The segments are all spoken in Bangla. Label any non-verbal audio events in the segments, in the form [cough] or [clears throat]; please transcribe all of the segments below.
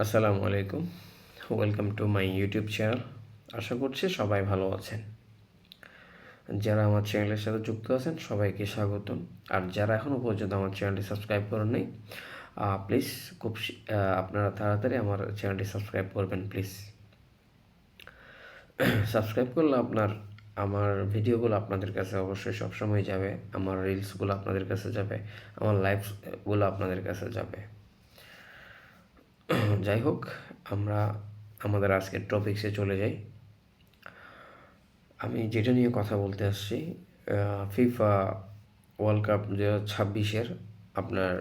আসসালামু আলাইকুম। Welcome to my YouTube channel আশা করছি সবাই ভালো আছেন। যারা আমার চ্যানেলের সাথে যুক্ত আছেন, সবাইকে স্বাগতম। আর যারা এখনও পর্যন্ত আমার চ্যানেলটি সাবস্ক্রাইব করেন নাই প্লিজ খুব আপনারা তাড়াতাড়ি আমার চ্যানেলটি সাবস্ক্রাইব করবেন প্লিজ সাবস্ক্রাইব করলে আপনার, আমার ভিডিওগুলো আপনাদের কাছে অবশ্যই সবসময় যাবে, আমার রিলসগুলো আপনাদের কাছে যাবে, আমার লাইভসগুলো আপনাদের কাছে যাবে। [clears throat] যাই হোক, আমরা আমাদের আজকের টপিক্সে চলে যাই। আমি যেটা নিয়ে কথা বলতে আসছি ফিফা ওয়ার্ল্ড কাপ দু হাজার ছাব্বিশের আপনার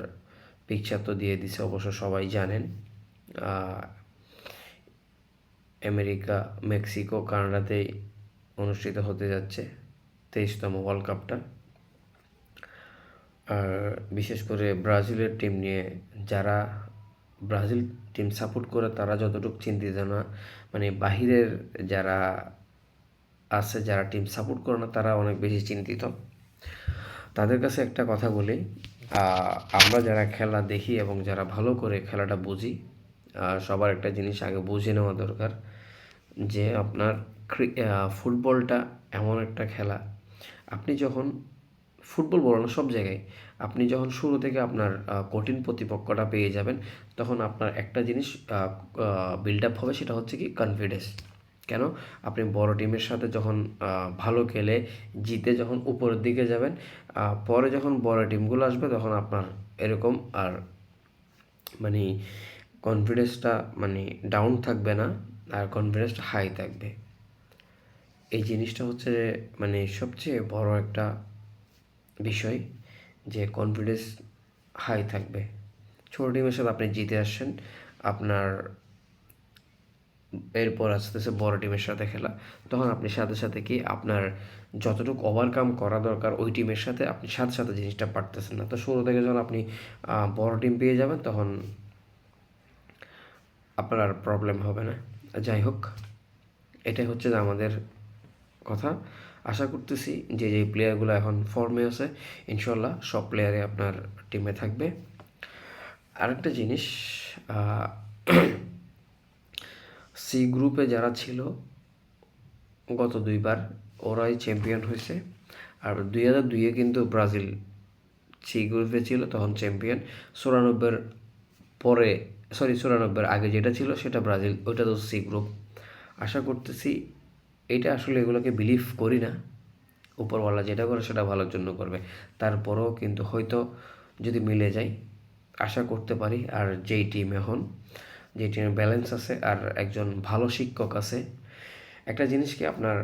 পিকচার তো দিয়ে দিছে, অবশ্য সবাই জানেন। আমেরিকা, মেক্সিকো কানাডাতেই অনুষ্ঠিত হতে যাচ্ছে তেইশতম ওয়ার্ল্ড কাপটা আর বিশেষ করে ব্রাজিলের টিম নিয়ে যারা ব্রাজিল টিম সাপোর্ট করে তারা যতটুকু চিন্তিত না মানে বাহিরের যারা আছে, যারা টিম সাপোর্ট করে না, তারা অনেক বেশি চিন্তিত। তাদের কাছে একটা কথা বলি আমরা যারা খেলা দেখি এবং যারা ভালো করে খেলাটা বুঝি সবার একটা জিনিস আগে বুঝে নেওয়া দরকার যে আপনার ফুটবলটা এমন একটা খেলা। আপনি যখন, ফুটবল বলো না, সব জায়গায় আপনি যখন শুরু থেকে আপনার কঠিন প্রতিপক্ষটা পেয়ে যাবেন, তখন আপনার একটা জিনিস বিল্ড আপ হবে সেটা হচ্ছে কি কনফিডেন্স কেন? আপনি বড় টিমের সাথে যখন ভালো খেলে, জিতে যখন উপরের দিকে যাবেন পরে যখন বড় টিমগুলো আসবে, তখন আপনার এরকম আর মানে কনফিডেন্সটা মানে ডাউন থাকবে না, আর কনফিডেন্সটা হাই থাকবে। এই জিনিসটা হচ্ছে মানে সবচেয়ে বড় একটা বিষয়। যে কনফিডেন্স হাই থাকবে। ছোটো টিমের সাথে আপনি জিতে আসছেন, আপনার এরপর আস্তে আস্তে বড় টিমের সাথে খেলা। তখন আপনি সাথে সাথে কি আপনার যতটুকু ওভারকাম করা দরকার, ওই টিমের সাথে আপনি সাথে সাথে জিনিসটা পারতেছেন না। তো শুরু থেকে যখন আপনি বড় টিম পেয়ে যাবেন, তখন আপনার আর প্রবলেম হবে না। যাই হোক, এটাই হচ্ছে যে আমাদের কথা। আশা করতেছি যে যে প্লেয়ারগুলো এখন ফর্মে আছে ইনশাল্লাহ সব প্লেয়ারে আপনার টিমে থাকবে। আরেকটা জিনিস সি গ্রুপে [clears throat] যারা ছিল, গত দুইবার ওরাই চ্যাম্পিয়ন হয়েছে। আর দুই হাজার দুইয়ে কিন্তু ব্রাজিল সি গ্রুপে ছিল, তখন চ্যাম্পিয়ন চুরানব্বইয়ের পরে সরি চুরানব্বইয়ের আগে যেটা ছিল, সেটা ব্রাজিল, ওইটা তো সি গ্রুপ আশা করতেছি এটা আসলে এগুলোকে বিলিভ করি না। উপরওয়ালা যেটা করে সেটা ভালোর জন্য করবে। তারপরেও কিন্তু হয়তো যদি মিলে যায় আশা করতে পারি, আর যেই টিম এখন যে টিমের ব্যালেন্স আছে, আর একজন ভালো শিক্ষক আছে, একটা জিনিস কি আপনার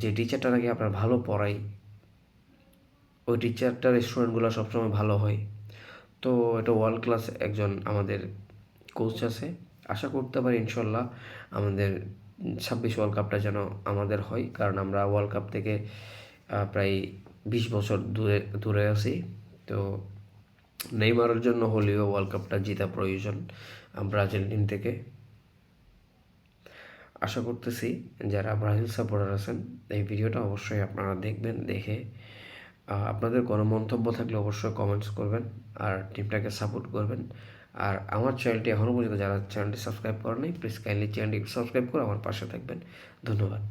যে টিচারটা নাকি আপনার ভালো পড়ায়, ওই টিচারটার স্টুডেন্টগুলো সবসময় ভালো হয়। তো এটা ওয়ার্ল্ড ক্লাস একজন আমাদের কোচ আছে। আশা করতে পারি, ইনশাল্লাহ আমাদের ছাব্বিশ ওয়ার্ল্ড কাপটা যেন আমাদের হয়, কারণ আমরা ওয়ার্ল্ড কাপ থেকে প্রায় বিশ বছর দূরে দূরে আছি। তো নেইমারের জন্য হলেও ওয়ার্ল্ড কাপটা জেতা প্রয়োজন ব্রাজিল টিম থেকে। আশা করতেছি যারা ব্রাজিল সাপোর্টার আছেন, এই ভিডিওটা অবশ্যই আপনারা দেখবেন, দেখে আপনাদের কোনো মন্তব্য থাকলে অবশ্যই কমেন্টস করবেন, আর টিমটাকে সাপোর্ট করবেন। আর আমার চ্যানেলটি এখনও পর্যন্ত যারা চ্যানেলটি সাবস্ক্রাইব করেনি প্লিজ কাইন্ডলি চ্যানেলটি সাবস্ক্রাইব করে আমার পাশে থাকবেন। ধন্যবাদ।